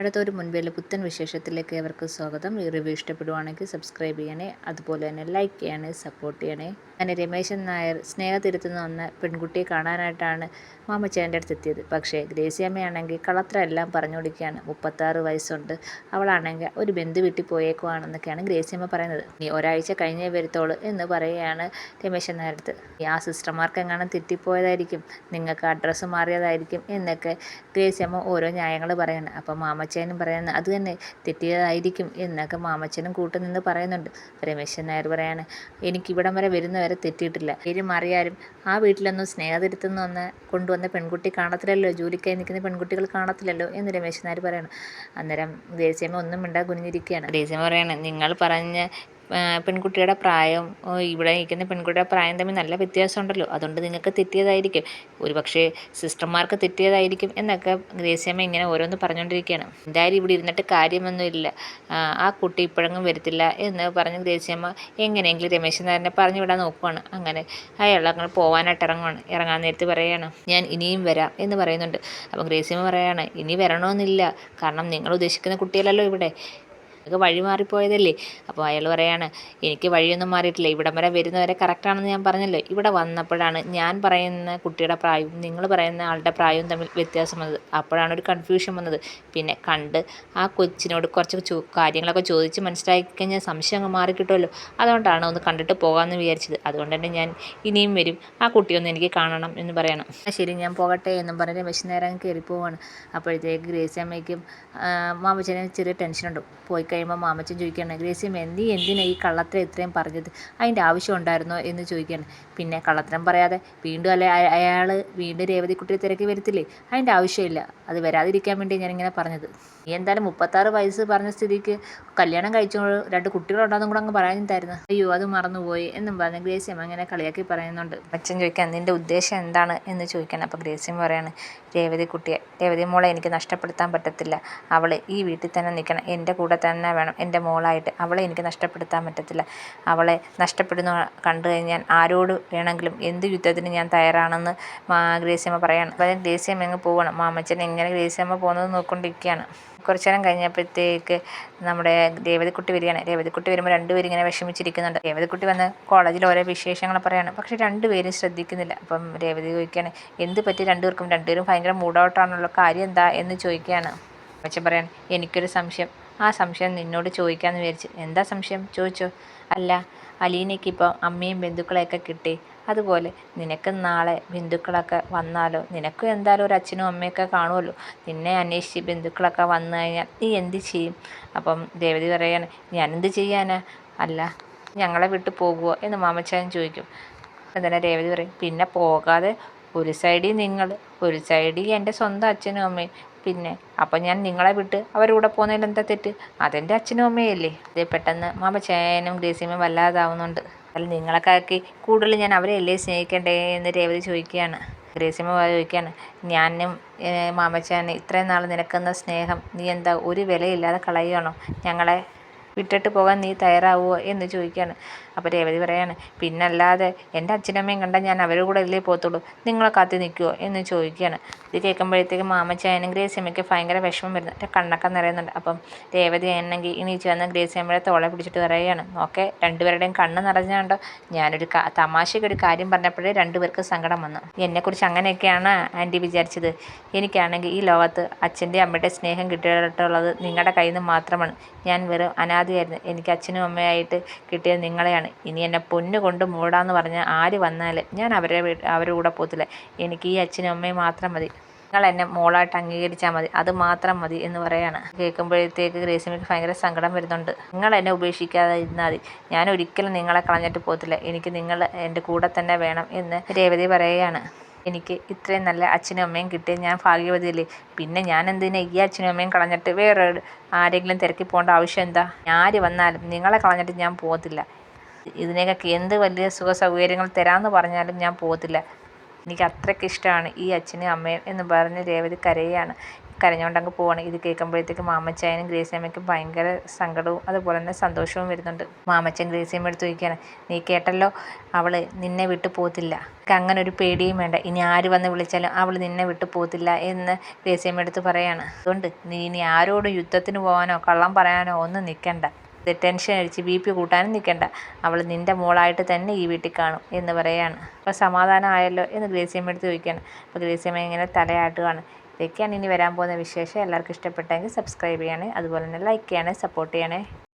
അടുത്തൊരു മുൻപേലെ പുത്തൻ വിശേഷത്തിലേക്ക് ഏവർക്കും സ്വാഗതം. ഈ റിവ്യൂ ഇഷ്ടപ്പെടുവാണെങ്കിൽ സബ്സ്ക്രൈബ് ചെയ്യണേ അതുപോലെ തന്നെ ലൈക്ക് ചെയ്യണേ സപ്പോർട്ട് ചെയ്യണേ. അങ്ങനെ രമേശൻ നായർ സ്നേഹത്തിരുത്തുന്ന വന്ന പെൺകുട്ടിയെ കാണാനായിട്ടാണ് മാമച്ചേന്റെ അടുത്ത് എത്തിയത്. പക്ഷേ ഗ്രേസിയമ്മയാണെങ്കിൽ കളത്ര എല്ലാം പറഞ്ഞു കൊടുക്കുകയാണ് മുപ്പത്താറ് വയസ്സുണ്ട്. അവളാണെങ്കിൽ ഒരു ബന്ധു വീട്ടിൽ പോയേക്കുവാണെന്നൊക്കെയാണ് ഗ്രേസിയമ്മ പറയുന്നത്. നീ ഒരാഴ്ച കഴിഞ്ഞേ വരുത്തോളൂ എന്ന് പറയുകയാണ് രമേശൻ നായരടുത്ത് ആ സിസ്റ്റർമാർക്ക് എങ്ങനെ തെറ്റിപ്പോയതായിരിക്കും. നിങ്ങൾക്ക് അഡ്രസ്സ് മാറിയതായിരിക്കും എന്നൊക്കെ ഗ്രേസിയമ്മ ഓരോ ന്യായങ്ങൾ പറയുന്നത് അപ്പം മാമച്ചനും പറയുന്നത് അത് തന്നെ തെറ്റിയതായിരിക്കും എന്നൊക്കെ മാമച്ചനും കൂട്ടുനിന്ന് പറയുന്നുണ്ട്. രമേശൻ നായർ പറയാണ് എനിക്ക് ഇവിടം വരെ വരുന്നവരെ തെറ്റിയിട്ടില്ല. പേര് മാറിയാലും ആ വീട്ടിലൊന്നും സ്നേഹതിരുത്തുന്ന ഒന്ന് കൊണ്ടുവന്ന പെൺകുട്ടി കാണത്തില്ലല്ലോ ജോലിക്കായി നിൽക്കുന്ന പെൺകുട്ടികൾ കാണത്തില്ലല്ലോ എന്ന് രമേശൻ നായർ പറയണം. അന്നേരം ദേശീയമ്മ ഒന്നും മിണ്ടാ കുനിഞ്ഞിരിക്കുകയാണ്. ദേശീയമ്മ പറയാണ് നിങ്ങൾ പറഞ്ഞ പെൺകുട്ടിയുടെ പ്രായം ഇവിടെ നിൽക്കുന്ന പെൺകുട്ടിയുടെ പ്രായം തമ്മിൽ നല്ല വ്യത്യാസമുണ്ടല്ലോ. അതുകൊണ്ട് നിങ്ങൾക്ക് തെറ്റിയതായിരിക്കും. ഒരു പക്ഷേ സിസ്റ്റർമാർക്ക് തെറ്റിയതായിരിക്കും എന്നൊക്കെ ഗ്രേസിയമ്മ ഇങ്ങനെ ഓരോന്ന് പറഞ്ഞുകൊണ്ടിരിക്കുകയാണ്. എന്തായാലും ഇവിടെ ഇരുന്നിട്ട് കാര്യമൊന്നുമില്ല ആ കുട്ടി ഇപ്പോഴെങ്ങും വരത്തില്ല എന്ന് പറഞ്ഞ് ഗ്രേസിയമ്മ എങ്ങനെയെങ്കിലും രമേശൻ നായരനെ പറഞ്ഞു വിടാൻ നോക്കുവാണ്. അങ്ങനെ അയാൾ അങ്ങനെ പോകാനായിട്ട് ഇറങ്ങുവാണ്. ഇറങ്ങാൻ നേരത്ത് പറയുകയാണ് ഞാൻ ഇനിയും വരാം എന്ന് പറയുന്നുണ്ട്. അപ്പം ഗ്രേസിയമ്മ പറയുകയാണ് ഇനി വരണമെന്നില്ല. കാരണം നിങ്ങൾ ഉദ്ദേശിക്കുന്ന കുട്ടിയല്ലല്ലോ ഇവിടെ. നിങ്ങൾക്ക് വഴി മാറിപ്പോയതല്ലേ? അപ്പോൾ അയാൾ പറയാണ് എനിക്ക് വഴിയൊന്നും മാറിയിട്ടില്ല. ഇവിടം വരെ വരുന്നവരെ കറക്റ്റാണെന്ന് ഞാൻ പറഞ്ഞല്ലോ. ഇവിടെ വന്നപ്പോഴാണ് ഞാൻ പറയുന്ന കുട്ടിയുടെ പ്രായവും നിങ്ങൾ പറയുന്ന ആളുടെ പ്രായവും തമ്മിൽ വ്യത്യാസം വന്നത്. അപ്പോഴാണ് ഒരു കൺഫ്യൂഷൻ വന്നത്. പിന്നെ കണ്ട് ആ കൊച്ചിനോട് കുറച്ച് കാര്യങ്ങളൊക്കെ ചോദിച്ച് മനസ്സിലാക്കി കഴിഞ്ഞാൽ സംശയം അങ്ങ് മാറിക്കിട്ടുമല്ലോ. അതുകൊണ്ടാണ് ഒന്ന് കണ്ടിട്ട് പോകാമെന്ന് വിചാരിച്ചത്. അതുകൊണ്ട് തന്നെ ഞാൻ ഇനിയും വരും. ആ കുട്ടിയൊന്ന് എനിക്ക് കാണണം എന്ന് പറയണം. ശരി ഞാൻ പോകട്ടെ എന്നും പറഞ്ഞ് നേരം കയറി പോവാണ് അപ്പോഴത്തേക്ക് ഗ്രേസി അമ്മയ്ക്കും മാമച്ചനും ചെറിയ ടെൻഷനുണ്ട് പോയി കഴിയുമ്പോൾ മാമച്ചൻ ചോദിക്കുകയാണ് ഗ്രേസിയം എന്തി എന്തിനാ ഈ കള്ളത്തരം ഇത്രയും പറഞ്ഞത്? അതിന്റെ ആവശ്യം ഉണ്ടായിരുന്നോ? എന്ന് ചോദിക്കുകയാണ്. പിന്നെ കള്ളത്തരം പറയാതെ വീണ്ടും അല്ലെ അയാൾ വീണ്ടും രേവതിക്കുട്ടിയെ തിരക്കി വരത്തില്ലേ? അതിന്റെ ആവശ്യമില്ല. അത് വരാതിരിക്കാൻ വേണ്ടി ഞാനിങ്ങനെ പറഞ്ഞത്. നീ എന്തായാലും മുപ്പത്താറ് വയസ്സ് പറഞ്ഞ സ്ഥിതിക്ക് കല്യാണം കഴിച്ചോ രണ്ട് കുട്ടികളുണ്ടാകും കൂടെ അങ്ങ് പറയാനിട്ടായിരുന്നു അയ്യോ അത് മറന്നുപോയി എന്നും പറഞ്ഞ് ഗ്രേസിയം അങ്ങനെ കളിയാക്കി പറയുന്നുണ്ട്. അച്ഛൻ ചോദിക്കാൻ നിന്റെ ഉദ്ദേശം എന്താണ്? എന്ന് ചോദിക്കണം അപ്പോൾ ഗ്രേസിയം പറയാണ് രേവതി കുട്ടിയെ രേവതി മോളെ എനിക്ക് നഷ്ടപ്പെടുത്താൻ പറ്റത്തില്ല. അവൾ ഈ വീട്ടിൽ തന്നെ നിൽക്കണം. എന്റെ കൂടെ തന്നെ വേണം എന്റെ മോളായിട്ട്. അവളെ എനിക്ക് നഷ്ടപ്പെടുത്താൻ പറ്റത്തില്ല. അവളെ നഷ്ടപ്പെടുന്ന കണ്ടു കഴിഞ്ഞാൽ ആരോട് വേണമെങ്കിലും എന്ത് യുദ്ധത്തിന് ഞാൻ തയ്യാറാണെന്ന് ഗ്രേസ്യമ്മ പറയാണ്. അപ്പം ഗ്രേസ്യമ്മ അങ്ങ് പോകണം. മാമച്ചൻ എങ്ങനെ ഗ്രേസ്യമ്മ പോകുന്നത് നോക്കിക്കൊണ്ടിരിക്കുകയാണ് കുറച്ച് നേരം കഴിഞ്ഞപ്പോഴത്തേക്ക് നമ്മുടെ രേവതിക്കുട്ടി വരികയാണ്. രേവതിക്കുട്ടി വരുമ്പോൾ രണ്ടുപേരും ഇങ്ങനെ വിഷമിച്ചിരിക്കുന്നുണ്ട്. രേവതിക്കുട്ടി വന്ന് കോളേജിൽ ഓരോ വിശേഷങ്ങൾ പറയാണ്. പക്ഷെ രണ്ടുപേരും ശ്രദ്ധിക്കുന്നില്ല. അപ്പം രേവതി ചോദിക്കുകയാണ് എന്ത് പറ്റി രണ്ടുപേർക്കും? രണ്ടുപേരും ഭയങ്കര മൂഡൗട്ടാണുള്ള കാര്യം എന്താ? എന്ന് ചോദിക്കുകയാണ്. അച്ഛൻ പറയാൻ എനിക്കൊരു സംശയം. ആ സംശയം നിന്നോട് ചോദിക്കാമെന്ന് വിചാരിച്ചു. എന്താ സംശയം? ചോദിച്ചോ. അല്ല അലീനയ്ക്ക് ഇപ്പോൾ അമ്മയും ബന്ധുക്കളെയൊക്കെ കിട്ടി. അതുപോലെ നിനക്ക് നാളെ ബന്ധുക്കളൊക്കെ വന്നാലോ? നിനക്കും എന്തായാലും ഒരു അച്ഛനും അമ്മയൊക്കെ കാണുമല്ലോ നിന്നെ അന്വേഷിച്ച് ബന്ധുക്കളൊക്കെ വന്നു കഴിഞ്ഞാൽ നീ എന്ത് ചെയ്യും? അപ്പം ദേവതി പറയാണ് ഞാനെന്ത് ചെയ്യാനാ? അല്ല ഞങ്ങളെ വിട്ട് പോകുമോ എന്ന് മാമച്ചാൻ ചോദിക്കും. എന്തിനാ രേവതി പറയും പിന്നെ പോകാതെ ഒരു സൈഡിൽ നിങ്ങൾ ഒരു സൈഡിൽ എന്റെ സ്വന്തം അച്ഛനും അമ്മയും. പിന്നെ അപ്പം ഞാൻ നിങ്ങളെ വിട്ട് അവരുടെ കൂടെ പോകുന്നതിൽ എന്താ തെറ്റ്? അതെന്റെ അച്ഛനും അമ്മയല്ലേ. അതേ പെട്ടെന്ന് മാമച്ചേനും ഗ്രേസിയമ്മയും വല്ലാതാവുന്നുണ്ട്. അല്ല നിങ്ങളൊക്കെ ആക്കി കൂടുതൽ ഞാൻ അവരെ അല്ലേ സ്നേഹിക്കണ്ടേ എന്ന് രേവതി ചോദിക്കുകയാണ്. ഗ്രേസിയമ്മ ചോദിക്കുകയാണ് ഞാനും മാമച്ചാനും ഇത്രയും നാൾ നിനക്കുന്ന സ്നേഹം നീ എന്താ ഒരു വിലയില്ലാതെ കളയുകയാണോ? ഞങ്ങളെ വിട്ടിട്ട് പോകാൻ നീ തയ്യാറാവുമോ എന്ന് ചോദിക്കുകയാണ് അപ്പോൾ രേവതി പറയാണ് പിന്നല്ലാതെ എന്റെ അച്ഛനമ്മയും കണ്ടാൽ ഞാൻ അവരുടെ കൂടെ അല്ലേ പോകത്തുള്ളൂ? നിങ്ങളെ കാത്തി നിൽക്കുമോ എന്ന് ചോദിക്കുകയാണ് ഇത് കേൾക്കുമ്പോഴത്തേക്കും മാമച്ചായനും ഗ്രേസിയമ്മയ്ക്ക് ഭയങ്കര വിഷമം വരുന്നു. കണ്ണൊക്കെ നിറയുന്നുണ്ട്. അപ്പം രേവതി ആണെങ്കിൽ ഇനി ചെന്ന് ഗ്രേസിയമ്മയുടെ തോളെ പിടിച്ചിട്ട് പറയുകയാണ് ഓക്കെ രണ്ടുപേരുടെയും കണ്ണ് നിറഞ്ഞുണ്ടോ ഞാനൊരു തമാശയ്ക്ക് ഒരു കാര്യം പറഞ്ഞപ്പോഴേ രണ്ടുപേർക്ക് സങ്കടം വന്നു. എന്നെക്കുറിച്ച് അങ്ങനെയൊക്കെയാണ് ആന്റി വിചാരിച്ചത്. എനിക്കാണെങ്കിൽ ഈ ലോകത്ത് അച്ഛന്റെ അമ്മയുടെ സ്നേഹം കിട്ടിയിട്ടുള്ളത് നിങ്ങളുടെ കയ്യിൽ നിന്ന് മാത്രമാണ്. ഞാൻ വെറും അനാഥയായിരുന്നു എനിക്ക് അച്ഛനും അമ്മയായിട്ട് കിട്ടിയത് നിങ്ങളെയാണ്. ഇനി എന്നെ പൊന്നു കൊണ്ട് മൂടാന്ന് പറഞ്ഞാൽ ആര് വന്നാൽ ഞാൻ അവരെ അവരുടെ കൂടെ പോകത്തില്ല. എനിക്ക് ഈ അച്ഛനും അമ്മയും മാത്രം മതി. നിങ്ങൾ എന്നെ മോളായിട്ട് അംഗീകരിച്ചാൽ മതി. അത് മാത്രം മതി എന്ന് പറയാണ്. കേൾക്കുമ്പോഴത്തേക്ക് ഗ്രേസിമിക്ക് ഭയങ്കര സങ്കടം വരുന്നുണ്ട്. നിങ്ങൾ എന്നെ ഉപേക്ഷിക്കാതെ ഇരുന്നാൽ മതി. ഞാൻ ഒരിക്കലും നിങ്ങളെ കളഞ്ഞിട്ട് പോകത്തില്ല. എനിക്ക് നിങ്ങൾ എന്റെ കൂടെ തന്നെ വേണം എന്ന് രേവതി പറയുകയാണ്. എനിക്ക് ഇത്രയും നല്ല അച്ഛനും അമ്മയും കിട്ടിയ ഞാൻ ഭാഗ്യവതിയല്ലേ? പിന്നെ ഞാൻ എന്തിനാ ഈ അച്ഛനും അമ്മയും കളഞ്ഞിട്ട് വേറെ ആരെങ്കിലും തിരക്കി പോകേണ്ട ആവശ്യം എന്താ? ആര് വന്നാലും നിങ്ങളെ കളഞ്ഞിട്ട് ഞാൻ പോകത്തില്ല. ഇതിനേക്കൊക്കെ എന്ത് വലിയ സുഖ സൗകര്യങ്ങൾ തരാമെന്ന് പറഞ്ഞാലും ഞാൻ പോകത്തില്ല. എനിക്ക് അത്രയ്ക്ക് ഇഷ്ടമാണ് ഈ അച്ഛനും അമ്മയും എന്ന് പറഞ്ഞ് രേവതി കരയുകയാണ്. കരഞ്ഞുകൊണ്ട് അങ്ങ് പോവാണ്. ഇത് കേൾക്കുമ്പോഴത്തേക്ക് മാമച്ചായനും ഗ്രേസിയമ്മയ്ക്കും ഭയങ്കര സങ്കടവും അതുപോലെ തന്നെ സന്തോഷവും വരുന്നുണ്ട്. മാമച്ചൻ ഗ്രേസിയമ്മ എടുത്ത് ചോദിക്കുകയാണ് നീ കേട്ടല്ലോ അവൾ നിന്നെ വിട്ടു പോകത്തില്ല. അങ്ങനെ ഒരു പേടിയും വേണ്ട. ഇനി ആര് വന്ന് വിളിച്ചാലും അവൾ നിന്നെ വിട്ടു പോകത്തില്ല എന്ന് ഗ്രേസിയമ്മ എടുത്ത് പറയാണ്. അതുകൊണ്ട് നീ ഇനി ആരോടും യുദ്ധത്തിന് പോകാനോ കള്ളം പറയാനോ ഒന്നും നിൽക്കണ്ട. ടെൻഷൻ അടിച്ച് ബി പി കൂട്ടാനും നിൽക്കണ്ട. അവൾ നിന്റെ മോളായിട്ട് തന്നെ ഈ വീട്ടിൽ കാണും എന്ന് പറയാണ്. അപ്പോൾ സമാധാനം ആയല്ലോ എന്ന് ഗ്രേസിയമ്മ എടുത്ത് ചോദിക്കുകയാണ്. അപ്പോൾ ഗ്രേസിയമ്മ ഇങ്ങനെ തലയാട്ടുകയാണ് ഇതൊക്കെയാണ് ഇനി വരാൻ പോകുന്ന വിശേഷം. എല്ലാവർക്കും ഇഷ്ടപ്പെട്ടെങ്കിൽ സബ്സ്ക്രൈബ് ചെയ്യണേ. അതുപോലെ തന്നെ ലൈക്ക് ചെയ്യണേ സപ്പോർട്ട് ചെയ്യണേ.